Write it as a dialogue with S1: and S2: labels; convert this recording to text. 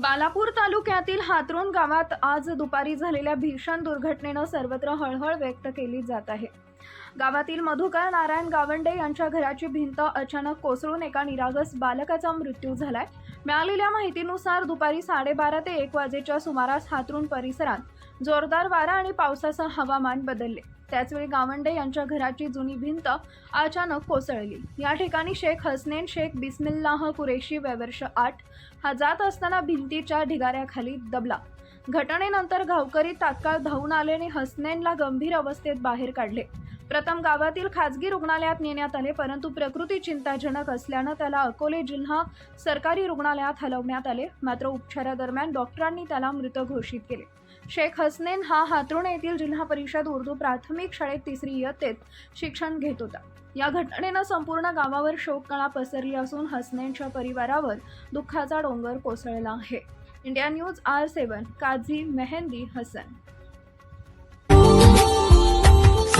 S1: बालापूर तालुक्यातील हातरोण गावात आज दुपारी झालेल्या भीषण दुर्घटनेनं सर्वत्र हळहळ व्यक्त केली जात आहे. गावातील मधुकर नारायण गावंडे यांच्या घराची भिंत अचानक कोसळून एका निरागस बालकाचा मृत्यू झालाय. मिळालेल्या माहितीनुसार दुपारी साडेबारा ते एक वाजेच्या सुमारास हातरून परिसरात जोरदार वारा आणि पावसासह हवामान बदलले. त्याचवेळी गावंडे यांच्या घराची जुनी भिंत अचानक कोसळली. या ठिकाणी शेख हसनेन शेख बिस्मिल्लाह कुरेशी वैवर्ष आठ हा जात असताना भिंतीच्या ढिगाऱ्याखाली दबला. घटनेनंतर गावकरी तात्काळ धावून आले आणि हसनेनला गंभीर अवस्थेत बाहेर काढले. प्रथम गावातील खाजगी रुग्णालयात नेण्यात आले परंतु प्रकृती चिंताजनक असल्यानं त्याला अकोले जिल्हा सरकारी रुग्णालयात हलवण्यात आले. मात्र उपचारादरम्यान डॉक्टरांनी त्याला मृत घोषित केले. शेख हसनेन हा हातरुण येथील जिल्हा परिषद उर्दू प्राथमिक शाळेत तिसरी इयत्तेत शिक्षण घेत होता. या घटनेनं संपूर्ण गावावर शोककळा पसरली असून हसनेनच्या परिवारावर दुःखाचा डोंगर कोसळला आहे. India News R seven Kazi Mehndi Hasan.